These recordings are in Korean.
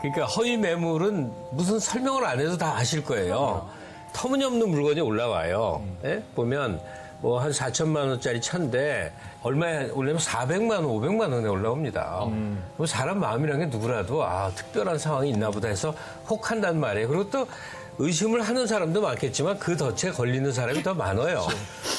그러니까 허위 매물은 무슨 설명을 안 해도 다 아실 거예요. 터무니없는 물건이 올라와요. 예? 보면 뭐 한 4천만 원짜리 차인데 얼마에 올리면 400만 원, 500만 원에 올라옵니다. 뭐 사람 마음이라는 게 누구라도 아 특별한 상황이 있나 보다 해서 혹한단 말이에요. 그리고 또 의심을 하는 사람도 많겠지만 그 덫에 걸리는 사람이 더 많아요.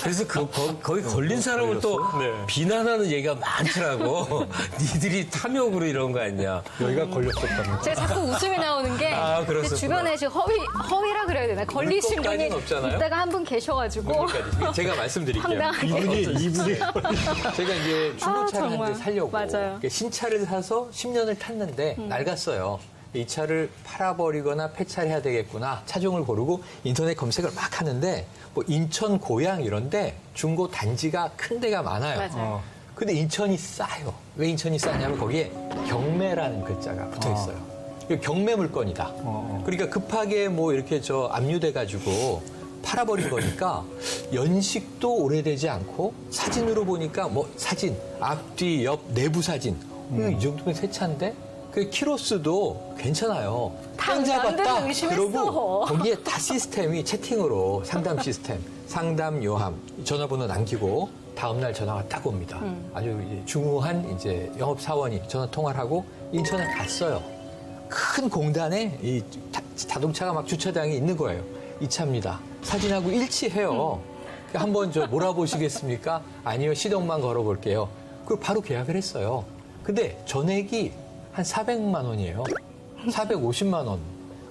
그래서 그, 거, 기 걸린 사람을 또 비난하는 얘기가 많더라고. 니들이 탐욕으로 이런 거 아니냐. 여기가 걸렸었다는. 제가 자꾸 웃음이 나오는 게 아. 제 주변에 지금 허위 허위라 그래야 되나 걸리신 분이 없잖아요. 이따가 한 분 계셔가지고 그러니까 제가 말씀드릴게요. 황당하게 이분이 이분이 제가 이제 중고차를 아, 한 정말. 대 살려고 맞아요. 음. 신차를 사서 10년을 탔는데 낡았어요. 이 차를 팔아버리거나 폐차해야 되겠구나 차종을 고르고 인터넷 검색을 막 하는데 뭐 인천 고양 이런데 중고 단지가 큰 데가 많아요. 맞아요. 근데 인천이 싸요. 왜 인천이 싸냐면 거기에 경매라는 글자가 붙어 있어요. 이거 경매 물건이다. 그러니까 급하게 뭐 이렇게 저 압류돼 가지고 팔아버린 거니까 연식도 오래되지 않고 사진으로 보니까 뭐 사진 앞뒤 옆 내부 사진 음, 이 정도면 새 차인데 그 키로수도 괜찮아요. 다땡 잡았다. 그러고 거기에 다 시스템이 채팅으로 상담 시스템, 상담 요함, 전화번호 남기고 다음날 전화가 딱 옵니다. 아주 이제 중후한 이제 영업 사원이 전화 통화를 하고 인천에 갔어요. 큰 공단에 이 자- 자동차가 막 주차장에 있는 거예요. 이 차입니다. 사진하고 일치해요. 한번 저 몰아보시겠습니까? 아니요, 시동만 걸어볼게요. 그리고 바로 계약을 했어요. 근데 전액이 한 400만 원이에요. 450만 원.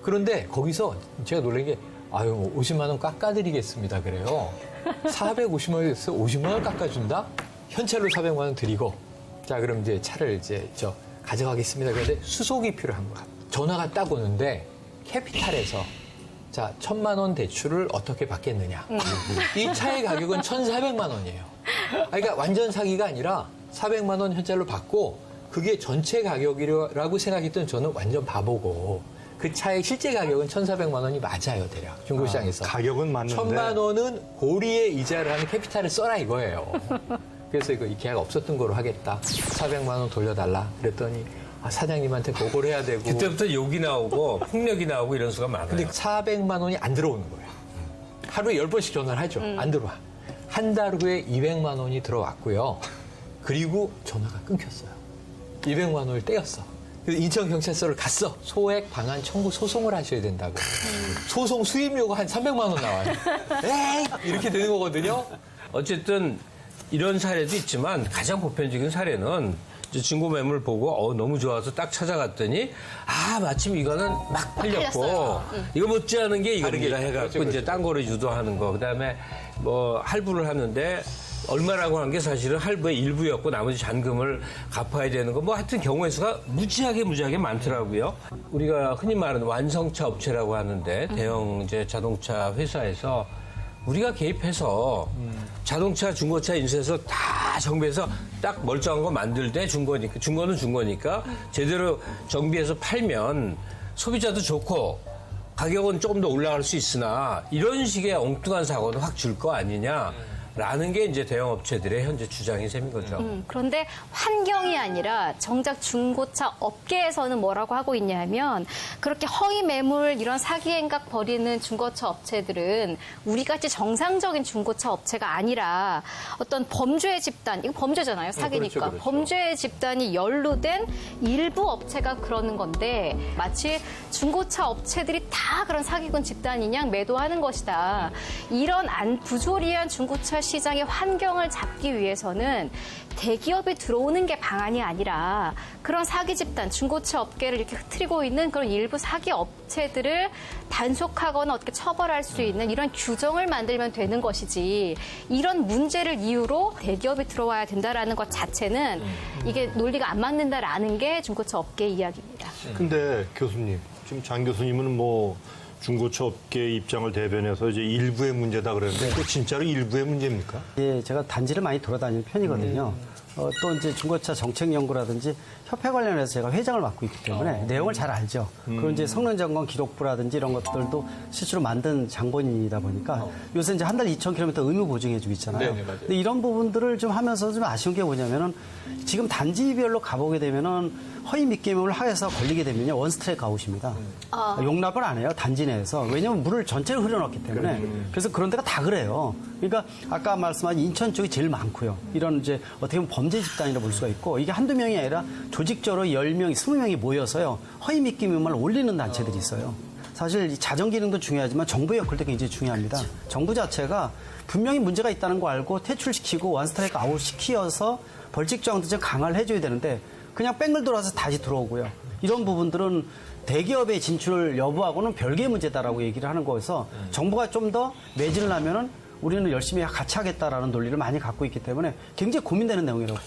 그런데 거기서 제가 놀란 게 아유, 50만 원 깎아드리겠습니다. 그래요. 450만 원에서 50만 원 깎아준다? 현찰로 400만 원 드리고 자, 그럼 이제 차를 이제 저 가져가겠습니다. 그런데 수속이 필요한 거야. 전화가 딱 오는데 캐피탈에서 자, 천만 원 대출을 어떻게 받겠느냐. 이 차의 가격은 1,400만 원이에요. 아, 그러니까 완전 사기가 아니라 400만 원 현찰로 받고 그게 전체 가격이라고 생각했던 저는 완전 바보고 그 차의 실제 가격은 1,400만 원이 맞아요, 대략. 중고시장에서. 아, 가격은 맞는데. 천만 원은 고리에 이자를 하는 캐피탈을 써라 이거예요. 그래서 이거 이 계약 없었던 거로 하겠다. 400만 원 돌려달라. 그랬더니 아, 사장님한테 보고를 해야 되고. 그때부터 욕이 나오고 폭력이 나오고 이런 수가 많아요. 근데 400만 원이 안 들어오는 거예요. 하루에 10번씩 전화를 하죠. 안 들어와. 한 달 후에 200만 원이 들어왔고요. 그리고 전화가 끊겼어요. 200만 원을 떼었어. 그래서 인천 경찰서를 갔어. 소액 방한 청구 소송을 하셔야 된다고. 소송 수임료가 한 300만 원 나와요. 에이! 이렇게 되는 거거든요. 어쨌든 이런 사례도 있지만 가장 보편적인 사례는 이제 중고 매물 보고 어, 너무 좋아서 딱 찾아갔더니 아 마침 이거는 막 팔렸고 팔렸어요. 이거 못지않은 게 이겁니다. 해갖고 그렇죠, 이제 딴 거를 유도하는 거 그다음에 뭐 할부를 하는데 얼마라고 한게 사실은 할부의 일부였고 나머지 잔금을 갚아야 되는 거 뭐 하여튼 경우의 수가 무지하게 무지하게 많더라고요. 우리가 흔히 말하는 완성차 업체라고 하는데 대형 이제 자동차 회사에서 우리가 개입해서 자동차, 중고차 인수해서 다 정비해서 딱 멀쩡한 거 만들 때 중고니까, 중고는 중고니까 제대로 정비해서 팔면 소비자도 좋고 가격은 조금 더 올라갈 수 있으나 이런 식의 엉뚱한 사고는 확 줄 거 아니냐. 라는 게 이제 대형 업체들의 현재 주장인 셈인 거죠. 음, 그런데 환경이 아니라 정작 중고차 업계에서는 뭐라고 하고 있냐면 그렇게 허위 매물 이런 사기 행각 벌이는 중고차 업체들은 우리같이 정상적인 중고차 업체가 아니라 어떤 범죄 집단 이거 범죄잖아요 사기니까 그렇죠, 그렇죠. 범죄 집단이 연루된 일부 업체가 그러는 건데 마치 중고차 업체들이 다 그런 사기꾼 집단이냐 매도하는 것이다 이런 안 부조리한 중고차 시장의 환경을 잡기 위해서는 대기업이 들어오는 게 방안이 아니라 그런 사기 집단, 중고차 업계를 이렇게 흐트리고 있는 그런 일부 사기 업체들을 단속하거나 어떻게 처벌할 수 있는 이런 규정을 만들면 되는 것이지 이런 문제를 이유로 대기업이 들어와야 된다라는 것 자체는 이게 논리가 안 맞는다라는 게 중고차 업계 이야기입니다. 근데 교수님, 지금 장 교수님은 뭐 중고차 업계 입장을 대변해서 이제 일부의 문제다 그랬는데 그 진짜로 일부의 문제입니까? 예, 제가 단지를 많이 돌아다니는 편이거든요. 어, 또 이제 중고차 정책 연구라든지 협회 관련해서 제가 회장을 맡고 있기 때문에 내용을 잘 알죠. 그리고 이제 성능 점검 기록부라든지 이런 것들도 실제로 만든 장본인이다 보니까 요새 이제 한 달 2,000km 의무 보증해주고 있잖아요. 네네, 맞아요. 근데 이런 부분들을 좀 하면서 좀 아쉬운 게 뭐냐면은 지금 단지별로 가보게 되면은 허위 밑개명을 하여서 걸리게 되면요 원 스트레이크 아웃입니다. 용납을 안 해요 단지 내에서 왜냐하면 물을 전체를 흐려놨기 때문에 그래서 그런 데가 다 그래요. 그러니까 아까 말씀하신 인천 쪽이 제일 많고요. 이런 이제 어떻게 보면 범죄 집단이라 볼 수가 있고 이게 한두 명이 아니라 조직적으로 10명, 20명이 모여서요 허위 밑개명을 올리는 단체들이 있어요. 사실 이 자정 기능도 중요하지만 정부의 역할도 굉장히 중요합니다. 정부 자체가 분명히 문제가 있다는 거 알고 퇴출시키고 원스트라이크 아웃 시키어서 벌칙 조항도 좀 강화를 해줘야 되는데 그냥 뺑글 돌아서 다시 들어오고요. 이런 부분들은 대기업의 진출을 여부하고는 별개의 문제다라고 얘기를 하는 거여서 정부가 좀 더 매진을 하면은 우리는 열심히 같이 하겠다라는 논리를 많이 갖고 있기 때문에 굉장히 고민되는 내용이라고.